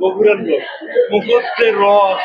বগুড়ার লোক মুখত্বের রস?